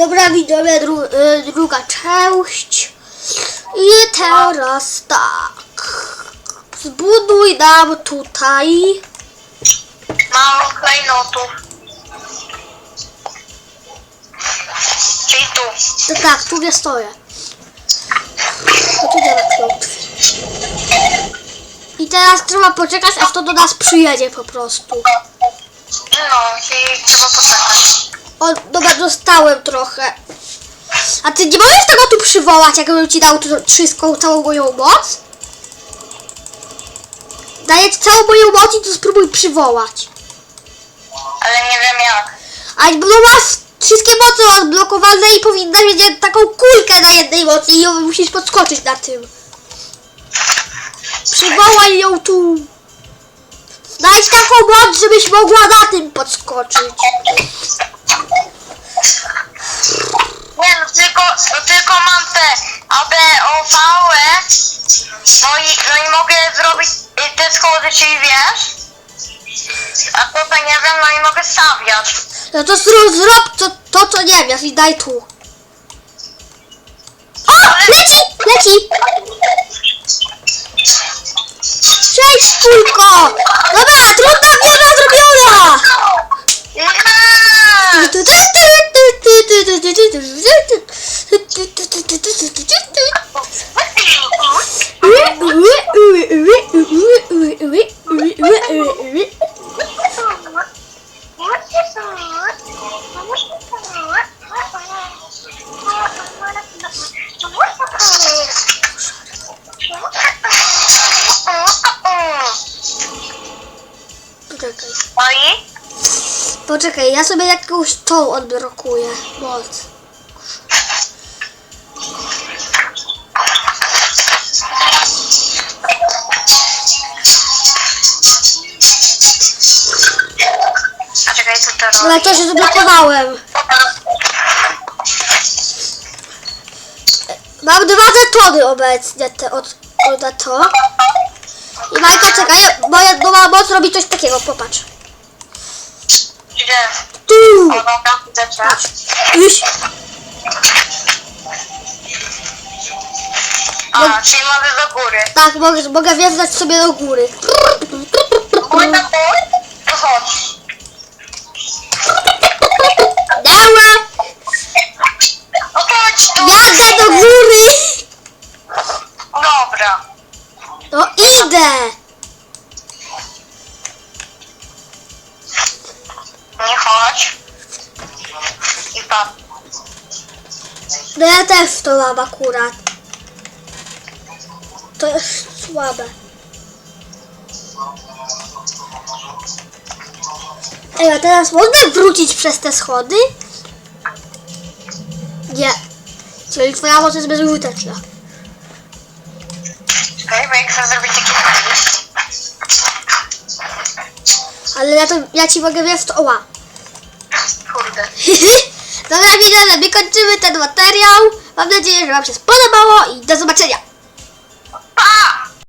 Dobra, widzowie, dru, y, druga część. I teraz tak. Zbuduj nam tutaj. Mam klejnotów. Czyli tu. No tak, tu nie stoję. No tu klątwy. I teraz trzeba poczekać, aż to do nas przyjedzie po prostu. No, i trzeba poczekać. O, dobra, dostałem trochę. A ty nie możesz tego tu przywołać, jakbym ci dał wszystką, całą moją moc? Daję ci całą moją moc i to spróbuj przywołać. Ale nie wiem jak. A no masz wszystkie moce odblokowane i powinnaś mieć taką kulkę na jednej mocy i ją musisz podskoczyć na tym. Przywołaj ją tu. Znajdź taką moc, żebyś mogła na tym podskoczyć. Nie no, tylko, no, tylko mam te ABOV, no i, no i mogę zrobić y, te schody, czyli wiesz? A tutaj nie wiem, no i mogę stawiać. No to zrób, zrób to, to, co nie wiesz i daj tu. O! Leci! Leci! Cześć, kulko! Dobra, trudna wiara zrobiona! No i? Poczekaj, ja sobie jakąś tą odblokuję. Moc. A czekaj, co to robi? Ale to się zablokowałem. Mam dwa żetony obecnie te od, od to. I Majka, czekaj, moja nowa moc robi coś takiego, popatrz. Gdzie? Tu! O, dobra, widzę cię. Już. A, czyli mogę do góry. Tak, mogę, mogę wjeżdżać sobie do góry. Góry na dół? To chodź. Dobra, No chodź tu. jadę do góry. Dobra. No idę. No ja też to mam akurat. To jest słabe. Ej, a teraz mogę wrócić przez te schody? Nie. Czyli twoja moc jest bezużyteczna. Czekaj, bo jak chcę zrobić takie. Ale ja, to, ja ci mogę wiesz to... Oła. Kurde. Dobra, widzowie, my kończymy ten materiał. Mam nadzieję, że wam się spodobało i do zobaczenia. Pa!